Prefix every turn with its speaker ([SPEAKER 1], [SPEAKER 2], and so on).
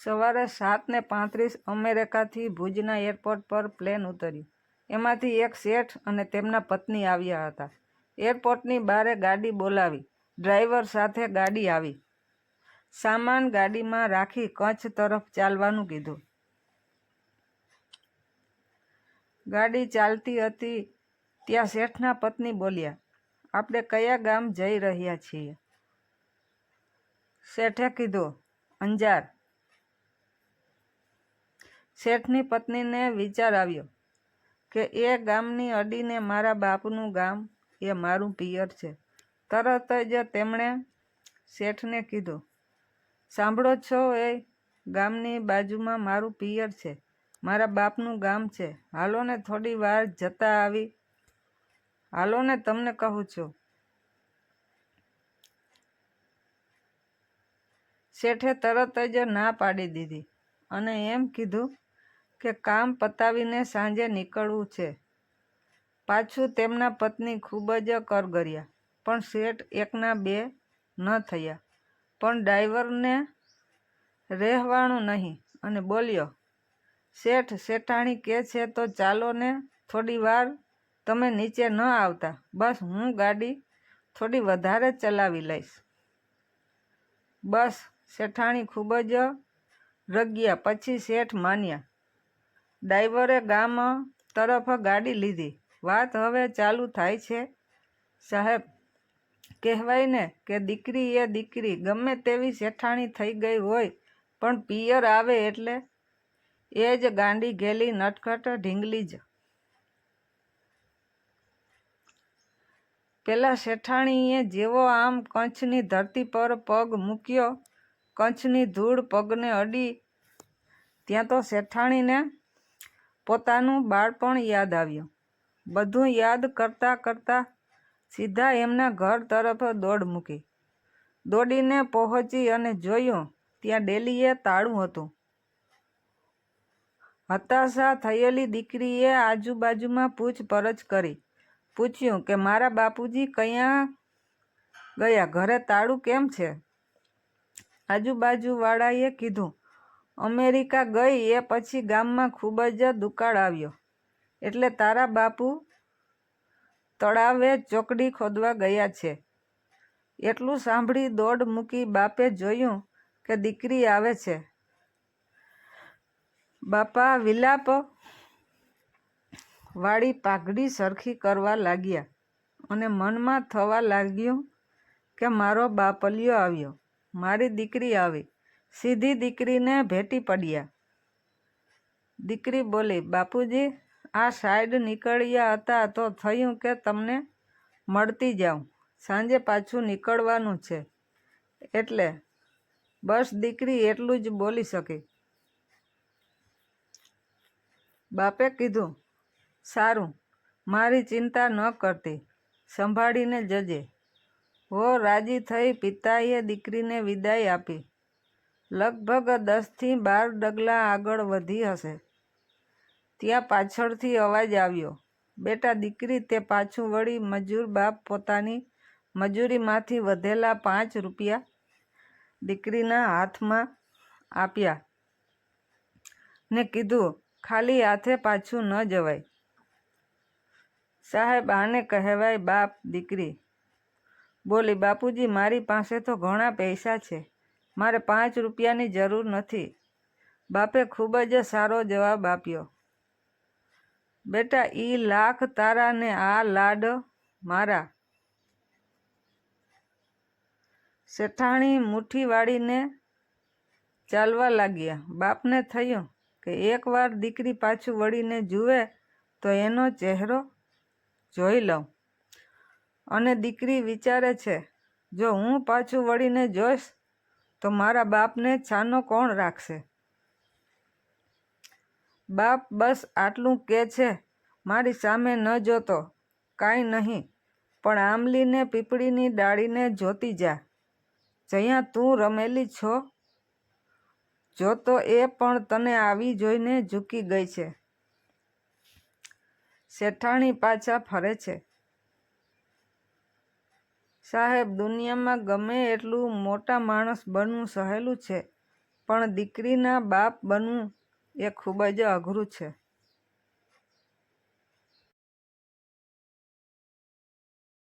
[SPEAKER 1] સવારે સાતને પાંત્રીસ અમેરિકાથી ભુજના એરપોર્ટ પર પ્લેન ઉતર્યું. એમાંથી એક શેઠ અને તેમના પત્ની આવ્યા હતા. એરપોર્ટની બારે ગાડી બોલાવી. ડ્રાઈવર સાથે ગાડી આવી. સામાન ગાડીમાં રાખી કચ્છ તરફ ચાલવાનું કીધું. ગાડી ચાલતી હતી ત્યાં શેઠના પત્ની બોલ્યા, આપણે કયા ગામ જઈ રહ્યા છીએ? શેઠે કીધું, અંજાર. શેઠની પત્નીને વિચાર આવ્યો કે એ ગામની અડીને મારા બાપનું ગામ એ મારું પિયર છે. તરત જ તેમણે શેઠને કીધું, સાંભળો છો, એ ગામની બાજુમાં મારું પિયર છે, મારા બાપનું ગામ છે. હાલોને થોડી વાર જતા આવી. હાલોને તમને કહું છું. શેઠે તરત જ ના પાડી દીધી અને એમ કીધું કે કામ પતાવીને સાંજે નીકળવું છે. પાછું તેમના પત્ની ખૂબ જ કરગર્યા, પણ શેઠ એકના બે ન થયા. પણ ડ્રાઈવરને રહેવાનું નહીં અને બોલ્યો, શેઠ, શેઠાણી કે છે તો ચાલો ને થોડી વાર તમે નીચે ન આવતા. બસ હું ગાડી થોડી વધારે ચલાવી લઈશ. બસ, શેઠાણી ખૂબ જ રગ્યા. પછી શેઠ માન્યા ડ્રાઈવરે ગામ તરફ ગાડી લીધી. વાત હવે ચાલુ થાય છે. સાહેબ કહેવાય ને કે દીકરી એ દીકરી, ગમે તેવી શેઠાણી થઈ ગઈ હોય, પણ પિયર આવે એટલે એ જ ગાંડી ઘેલી નટખટ ઢીંગલી જ. પેલા શેઠાણીએ જેવો આમ કંચની ધરતી પર પગ મૂક્યો, કંચની ધૂળ પગને અડી, ત્યાં તો શેઠાણીને પોતાનું બાળપણ યાદ આવ્યું. બધું યાદ કરતાં કરતાં સીધા એમના ઘર તરફ દોડ મૂકી. દોડીને પહોંચી અને જોયું, ત્યાં ડેલીએ તાળું હતું. હતાશા થયેલી દીકરીએ આજુબાજુમાં પૂછપરછ કરી. પૂછ્યું કે મારા બાપુજી કયા ગયા? ઘરે તાળું કેમ છે? આજુબાજુવાળાએ કીધું અમેરિકા ગઈ એ પછી ગામમાં ખૂબ જ દુકાળ આવ્યો. એટલે તારા બાપુ તળાવે ચોકડી ખોદવા ગયા છે. એટલું સાંભળી દોડ મૂકી બાપે જોયું કે દીકરી આવે છે. બાપા વિલાપ વાળી પાઘડી સરખી કરવા લાગ્યા અને મનમાં થવા લાગ્યું કે મારો બાપલિયો આવ્યો. મારી દીકરી આવી. સીધી દીકરીને ભેટી પડ્યા. દીકરી બોલી, બાપુજી, આ સાઈડ નીકળ્યા હતા તો થયું કે તમને મળતી જાઉં. સાંજે પાછું નીકળવાનું છે. એટલે બસ દીકરી એટલું જ બોલી શકી. બાપે કીધું, સારું, મારી ચિંતા ન કરતી. સંભાળીને જજે. હો, રાજી થઈ પિતાએ દીકરીને વિદાય આપી. લગભગ દસથી બાર ડગલા આગળ વધી હશે. ત્યાં પાછળથી અવાજ આવ્યો, બેટા, દીકરી, તે પાછું વળી મજૂર બાપ પોતાની મજૂરીમાંથી વધેલા પાંચ રૂપિયા દીકરીના હાથમાં આપ્યા ને કીધું, ખાલી હાથે પાછું ન જવાય. સાહેબ, આને કહેવાય બાપ દીકરી. બોલી, બાપુજી, મારી પાસે તો ઘણા પૈસા છે. મારે પાંચ રૂપિયાની જરૂર નથી. બાપે ખૂબ જ સારો જવાબ આપ્યો. બેટા, ઈ લાખ તારા ને આ લાડ મારા. શેઠાણી મુઠ્ઠી વાળીને ચાલવા લાગ્યા. બાપને થયું કે એકવાર દીકરી પાછું વળીને જુએ તો એનો ચહેરો જોઈ લઉં. અને દીકરી વિચારે છે, જો હું પાછું વળીને જોઈશ તો મારા બાપને છાનો કોણ રાખશે? બાપ બસ આટલું કે છે, મારી સામે ન જોતો, કાંઈ નહીં, પણ આંબલીને પીપળીની ડાળીને જોતી જા. જ્યાં તું રમેલી છો? જોતો એ પણ તને આવી જોઈને ઝૂકી ગઈ છે. શેઠાણી પાછા ફરે છે. સાહેબ, દુનિયામાં ગમે એટલું મોટા માણસ બનવું સહેલું છે, પણ દીકરીના બાપ બનવું એ ખૂબ જ અઘરું છે.